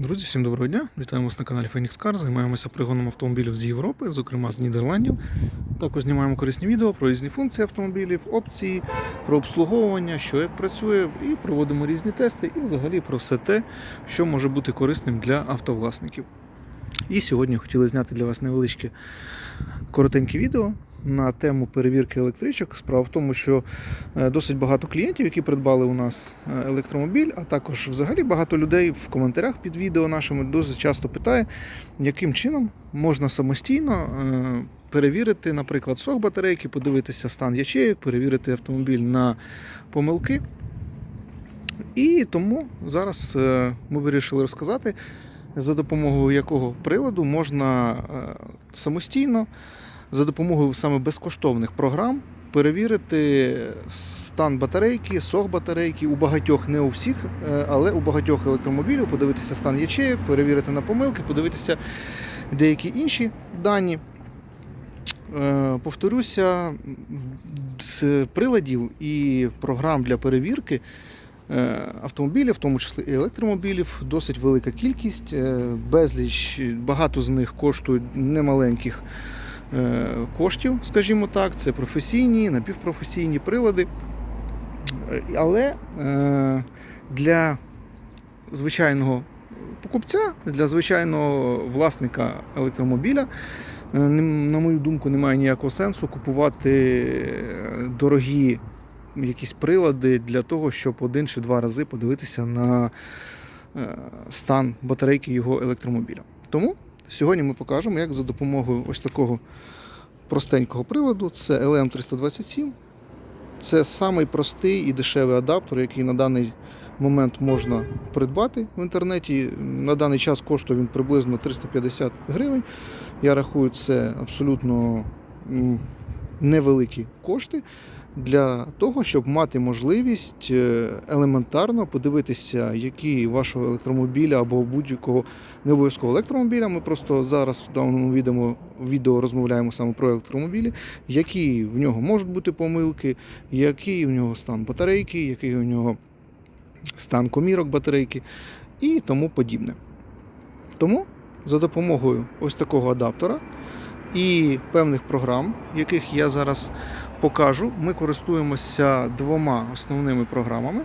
Друзі, всім доброго дня! Вітаємо вас на каналі Phoenix Car. Займаємося пригоном автомобілів з Європи, зокрема з Нідерландів. Також знімаємо корисні відео про різні функції автомобілів, опції, про обслуговування, що як працює, і проводимо різні тести, і взагалі про все те, що може бути корисним для автовласників. І сьогодні хотіли зняти для вас невеличке коротеньке відео на тему перевірки електричок. Справа в тому, що е, досить багато клієнтів, які придбали у нас е, електромобіль, а також взагалі багато людей в коментарях під відео нашими досить часто питає, яким чином можна самостійно е, перевірити, наприклад, сок батарейки, подивитися стан ячеїв, перевірити автомобіль на помилки. І тому зараз ми вирішили розказати, за допомогою якого приладу можна самостійно, за допомогою саме безкоштовних програм, перевірити стан батарейки, сох батарейки у багатьох, не у всіх, е, але у багатьох електромобілів, подивитися стан ячеїв, перевірити на помилки, подивитися деякі інші дані. Е, Повторюся, з приладів і програм для перевірки е, автомобілів, в тому числі і електромобілів, досить велика кількість. Безліч, багато з них коштують немаленьких коштів, скажімо так. Це професійні, напівпрофесійні прилади. Е, Але е, для звичайного покупця, для звичайного власника електромобіля, е, на мою думку, немає ніякого сенсу купувати е, дорогі якісь прилади для того, щоб один чи два рази подивитися на е, стан батарейки його електромобіля. Тому сьогодні ми покажемо, як за допомогою ось такого простенького приладу, це LM327. Це самий простий і дешевий адаптер, який на даний момент можна придбати в інтернеті. На даний час коштує він приблизно 350 гривень. Я рахую, це абсолютно невеликі кошти для того, щоб мати можливість е, елементарно подивитися, які вашого електромобіля або будь-якого не обов'язково електромобіля. Ми просто зараз в даному відео, відео розмовляємо саме про електромобілі, які в нього можуть бути помилки, який в нього стан батарейки, який у нього стан комірок батарейки і тому подібне. Тому за допомогою ось такого адаптера і певних програм, яких я зараз покажу, ми користуємося двома основними програмами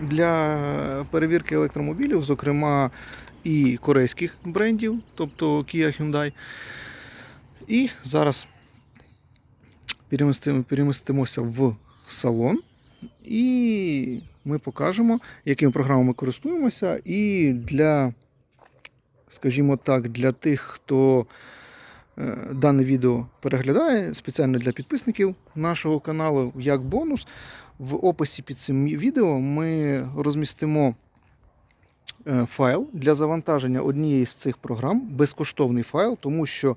для перевірки електромобілів, зокрема і корейських брендів, тобто Kia Hyundai. І зараз перемістимося в салон, і ми покажемо, якими програмами користуємося. І для, скажімо так, для тих, хто дане відео переглядає спеціально для підписників нашого каналу, як бонус. В описі під цим відео ми розмістимо е, файл для завантаження однієї з цих програм, безкоштовний файл, тому що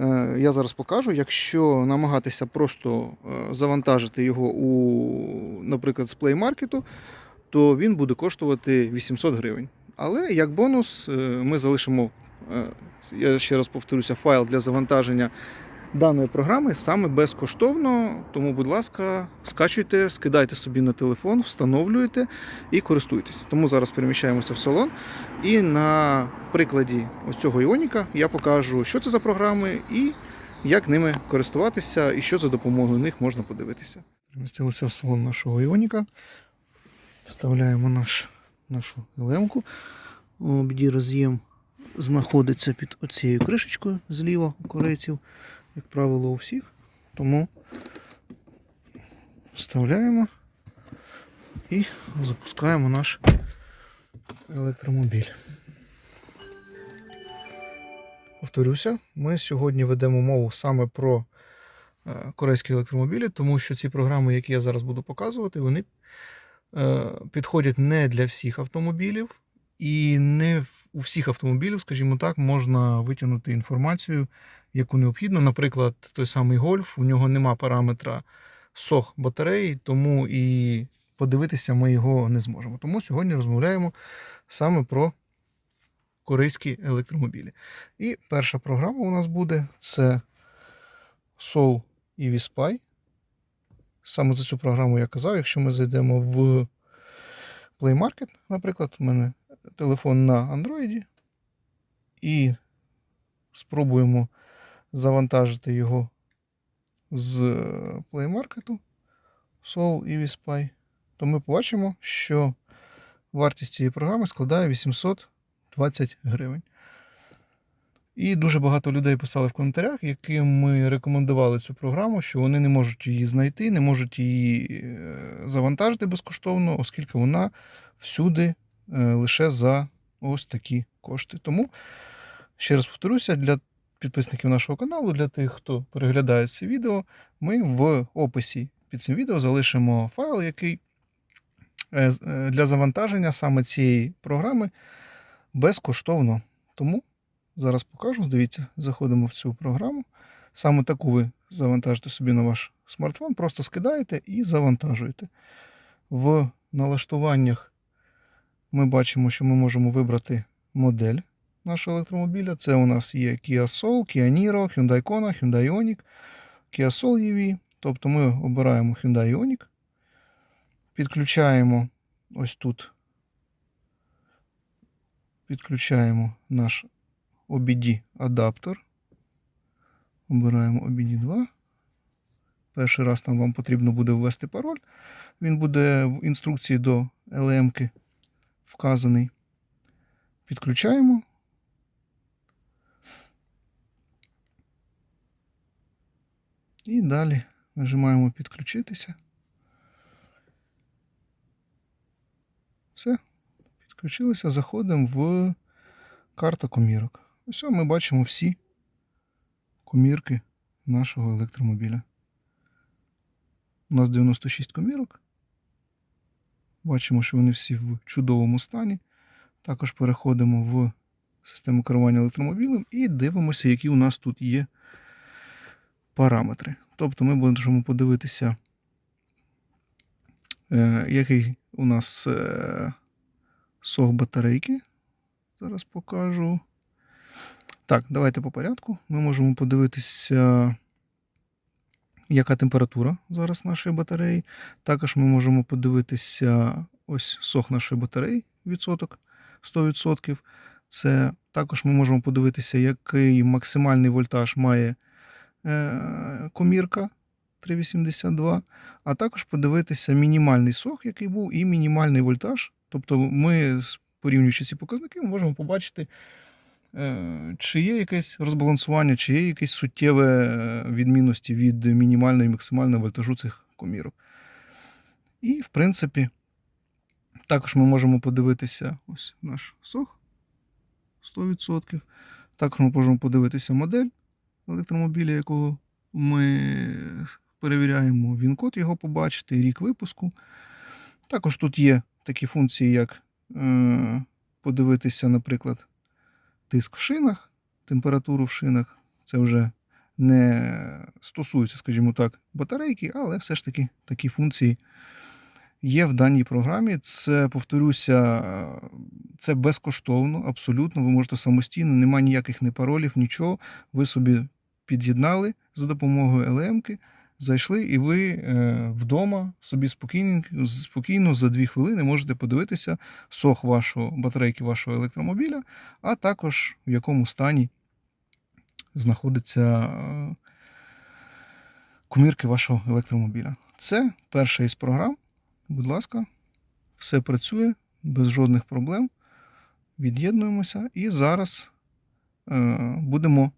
е, я зараз покажу, якщо намагатися просто е, завантажити його у, наприклад, з Play Market, то він буде коштувати 800 гривень. Але як бонус, е, ми залишимо, е, я ще раз повторюся, файл для завантаження даної програми саме безкоштовно. Тому, будь ласка, скачуйте, скидайте собі на телефон, встановлюйте і користуйтесь. Тому зараз переміщаємося в салон. І на прикладі ось цього іоніка я покажу, що це за програми і як ними користуватися, і що за допомогою них можна подивитися. Перемістилися в салон нашого іоніка. Вставляємо наш, нашу лемку. Обді роз'єм знаходиться під оцією кришечкою зліва у корейців, як правило, у всіх. Тому вставляємо і запускаємо наш електромобіль. Повторюся, ми сьогодні ведемо мову саме про е, корейські електромобілі, тому що ці програми, які я зараз буду показувати, вони е, підходять не для всіх автомобілів, і не в- у всіх автомобілів, скажімо так, можна витягнути інформацію, яку необхідно. Наприклад, той самий гольф, у нього нема параметра сох батареї, тому і подивитися ми його не зможемо. Тому сьогодні розмовляємо саме про корейські електромобілі. І перша програма у нас буде це Soul EV Spy. Саме за цю програму я казав, якщо ми зайдемо в Play Market, наприклад, у мене телефон на Android і спробуємо завантажити його з е, Play Market Soul і Spy, то ми побачимо, що вартість цієї програми складає 820 гривень. І дуже багато людей писали в коментарях, яким ми рекомендували цю програму, що вони не можуть її знайти, не можуть її е, завантажити безкоштовно, оскільки вона всюди лише за ось такі кошти. Тому, ще раз повторюся, для підписників нашого каналу, для тих, хто переглядає це відео, ми в описі під цим відео залишимо файл, який е, е, для завантаження саме цієї програми безкоштовно. Тому зараз покажу. Дивіться, заходимо в цю програму. Саме таку ви завантажите собі на ваш смартфон, просто скидаєте і завантажуєте. В налаштуваннях ми бачимо, що ми можемо вибрати модель нашого електромобіля. Це у нас є Kia Soul, Kia Niro, Hyundai Kona, Hyundai Ioniq, Kia Soul EV. Тобто ми обираємо Hyundai Ioniq, підключаємо ось тут. Підключаємо наш OBD адаптер. Обираємо OBD 2. Перший раз там вам потрібно буде ввести пароль. Він буде в інструкції до LM вказаний. Підключаємо. І далі нажимаємо підключитися. Все. Підключилися, заходимо в карта комірок. Ось ми бачимо всі комірки нашого електромобіля. У нас 96 комірок. Бачимо, що вони всі в чудовому стані. Також переходимо в систему керування електромобілем і дивимося, які у нас тут є параметри. Тобто ми можемо подивитися, е, який у нас е, сок батарейки. Зараз покажу. Так, давайте по порядку. Ми можемо подивитися, яка температура зараз нашої батареї. Також ми можемо подивитися ось сох нашої батареї, відсоток 100%. Це також ми можемо подивитися, який максимальний вольтаж має е, комірка 382, а також подивитися мінімальний сох, який був, і мінімальний вольтаж. Тобто ми, порівнюючи ці показники, ми можемо побачити, чи є якесь розбалансування, чи є якісь суттєве е, відмінності від мінімального і максимального вольтажу цих комірок. І, в принципі, також ми можемо подивитися ось наш сох 100%. Також ми можемо подивитися модель електромобіля, якого ми перевіряємо він-код його побачити, рік випуску. Також тут є такі функції, як е, подивитися, наприклад, тиск в шинах, температуру в шинах. Це вже не стосується, скажімо так, батарейки, але все ж таки такі функції є в даній програмі. Це, повторюся, це безкоштовно, абсолютно. Ви можете самостійно, немає ніяких не паролів, нічого. Ви собі під'єднали за допомогою LM, зайшли, і ви е, вдома собі спокійно, спокійно за 2 хвилини можете подивитися сох вашого батарейки вашого електромобіля, а також в якому стані знаходиться е, комірки вашого електромобіля. Це перша із програм. Будь ласка, все працює без жодних проблем. Від'єднуємося і зараз е, будемо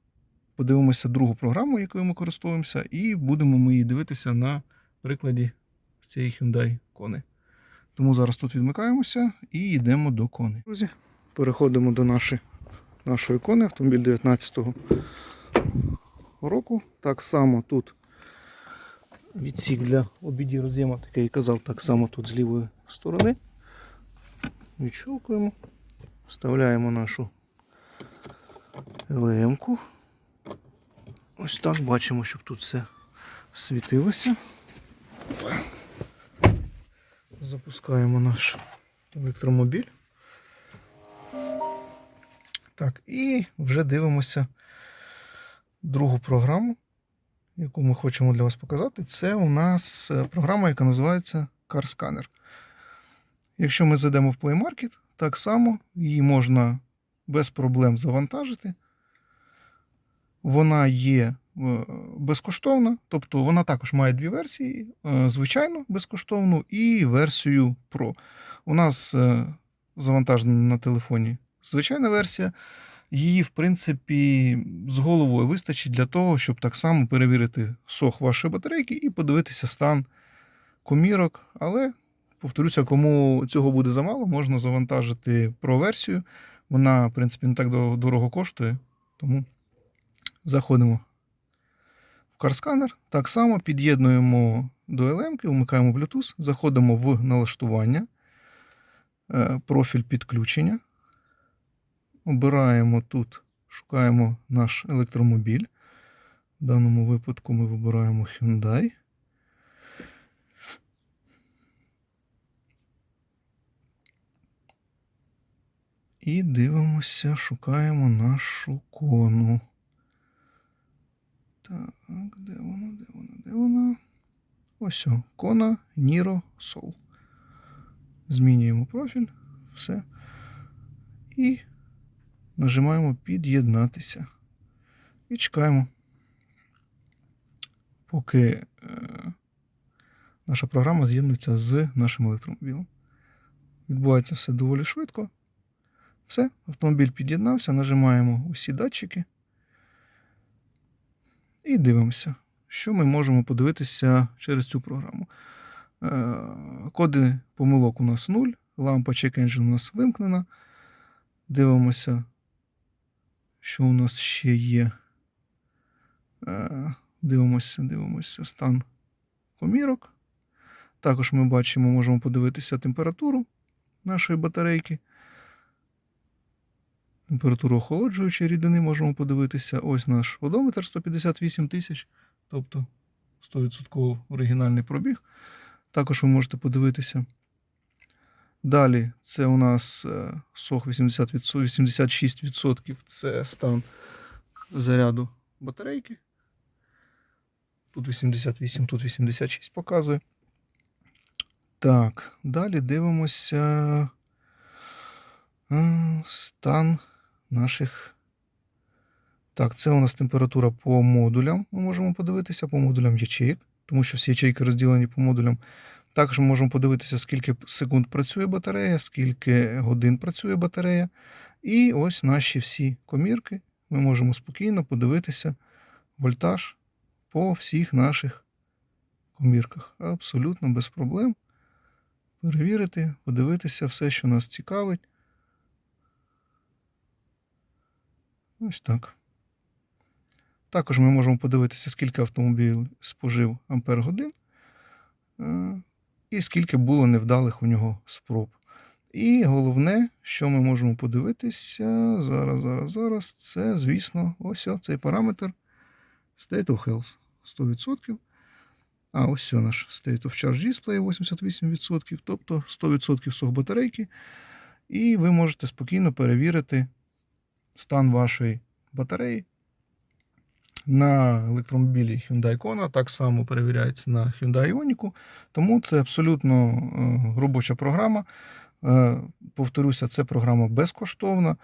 подивимося другу програму, якою ми користуємося, і будемо ми її дивитися на прикладі цієї Hyundai Kona. Тому зараз тут відмикаємося і йдемо до кони. Друзі, переходимо до нашої, нашої кони, автомобіль 19-го року. Так само тут відсік для обіді роз'єма, так я і казав, так само тут з лівої сторони. Відщолкуємо, вставляємо нашу ЛМ-ку. Ось так бачимо, щоб тут все світилося. Запускаємо наш електромобіль. Так, і вже дивимося другу програму, яку ми хочемо для вас показати. Це у нас е, програма, яка називається Car Scanner. Якщо ми зайдемо в Play Market, так само її можна без проблем завантажити. Вона є е, безкоштовна, тобто вона також має дві версії: е, звичайну безкоштовну і версію Pro. У нас е, завантажена на телефоні звичайна версія. Її, в принципі, з головою вистачить для того, щоб так само перевірити сох вашої батарейки і подивитися стан комірок. Але, повторюся, кому цього буде замало, можна завантажити Pro версію. Вона, в принципі, не так дорого коштує. Тому заходимо в карсканер. Так само під'єднуємо до LM, вмикаємо Bluetooth, заходимо в налаштування, е, профіль підключення. Обираємо тут, шукаємо наш електромобіль. В даному випадку ми вибираємо Hyundai. І дивимося, шукаємо нашу кону. Так, де вона, де вона, де вона? Ось о, кона Niro Soul. Змінюємо профіль, все. І нажимаємо під'єднатися. І чекаємо, поки е, наша програма з'єднується з нашим електромобілем. Відбувається все доволі швидко. Все, автомобіль під'єднався, нажимаємо усі датчики і дивимося, що ми можемо подивитися через цю програму. Е, Коди помилок у нас 0, лампа Check Engine у нас вимкнена. Дивимося, що у нас ще є. Е, Дивимося, дивимося стан комірок. Також ми бачимо, можемо подивитися температуру нашої батарейки. Температуру охолоджуючої рідини можемо подивитися. Ось наш одометр 158 тисяч, тобто 100% оригінальний пробіг. Також ви можете подивитися. Далі це у нас е, сох 80 86%. Це стан заряду батарейки. Тут 88, тут 86 показує. Так, далі дивимося е, стан наших. Так, це у нас температура по модулям. Ми можемо подивитися по модулям ячеїк, тому що всі ячейки розділені по модулям. Також ми можемо подивитися, скільки секунд працює батарея, скільки годин працює батарея. І ось наші всі комірки. Ми можемо спокійно подивитися вольтаж по всіх наших комірках. Абсолютно без проблем. Перевірити, подивитися все, що нас цікавить. Ось так. Також ми можемо подивитися, скільки автомобіль спожив ампер годин е, і скільки було невдалих у нього спроб. І головне, що ми можемо подивитися зараз, зараз, зараз, це, звісно, ось цей параметр State of Health 100%. А ось наш State of Charge Display 88%, тобто 100% сох батарейки. І ви можете спокійно перевірити стан вашої батареї. На електромобілі Hyundai Kona так само перевіряється на Hyundai Ioniq, тому це абсолютно е, робоча програма. Е, Повторюся, це програма безкоштовна.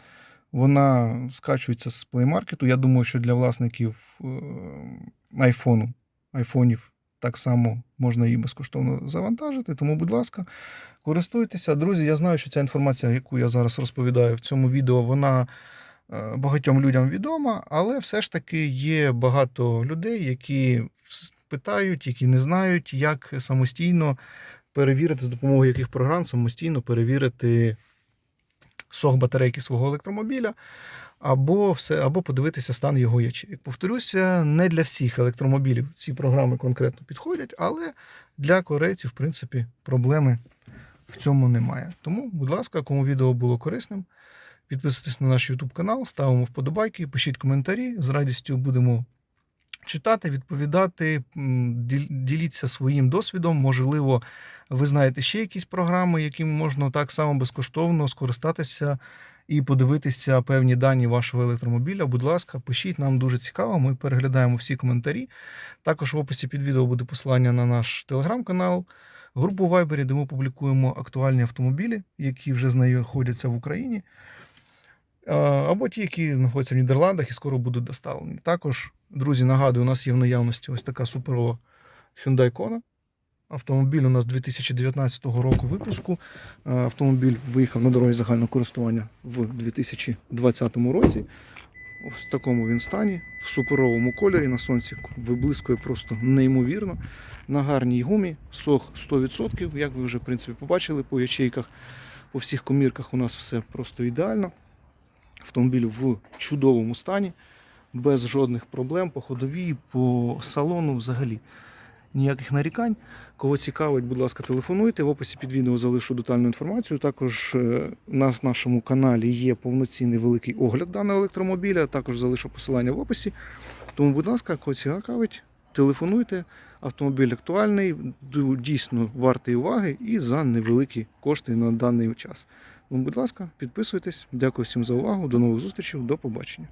Вона скачується з Play Market. Я думаю, що для власників е, айфону, айфонів так само можна її безкоштовно завантажити. Тому, будь ласка, користуйтеся. Друзі, я знаю, що ця інформація, яку я зараз розповідаю в цьому відео, вона е, багатьом людям відома, але все ж таки є багато людей, які питають, які не знають, як самостійно перевірити, з допомогою яких програм самостійно перевірити сох батарейки свого електромобіля. Або все, або подивитися стан його ячеїк. Повторюся, не для всіх електромобілів ці програми конкретно підходять, але для корейців, в принципі, проблеми в цьому немає. Тому, будь ласка, кому відео було корисним, підписуйтесь на наш YouTube канал, ставимо вподобайки, пишіть коментарі. З радістю будемо читати, відповідати, діліться своїм досвідом. Можливо, ви знаєте ще якісь програми, якими можна так само безкоштовно скористатися і подивитися певні дані вашого електромобіля. Будь ласка, пишіть, нам дуже цікаво. Ми переглядаємо всі коментарі. Також в описі під відео буде посилання на наш телеграм-канал. групу Viber, де ми публікуємо актуальні автомобілі, які вже знаходяться в Україні, або ті, які знаходяться в Нідерландах і скоро будуть доставлені. Також, друзі, нагадую, у нас є в наявності ось така суперова Hyundai Kona. Автомобіль у нас 2019 року випуску. Автомобіль виїхав на дороги загального користування в 2020 році. В такому він стані, в суперовому кольорі на сонці виблискує просто неймовірно. На гарній гумі, сох 100%, як ви вже в принципі побачили по ячейках, по всіх комірках у нас все просто ідеально. Автомобіль в чудовому стані, без жодних проблем по ходовій, по салону взагалі. Ніяких нарікань. Кого цікавить, будь ласка, телефонуйте. В описі під відео залишу детальну інформацію. Також е, на нашому каналі є повноцінний великий огляд даного електромобіля. Також залишу посилання в описі. Тому, будь ласка, кого цікавить, телефонуйте. Автомобіль актуальний, дійсно вартий уваги і за невеликі кошти на даний час. Будь ласка, підписуйтесь. Дякую всім за увагу. До нових зустрічей. До побачення.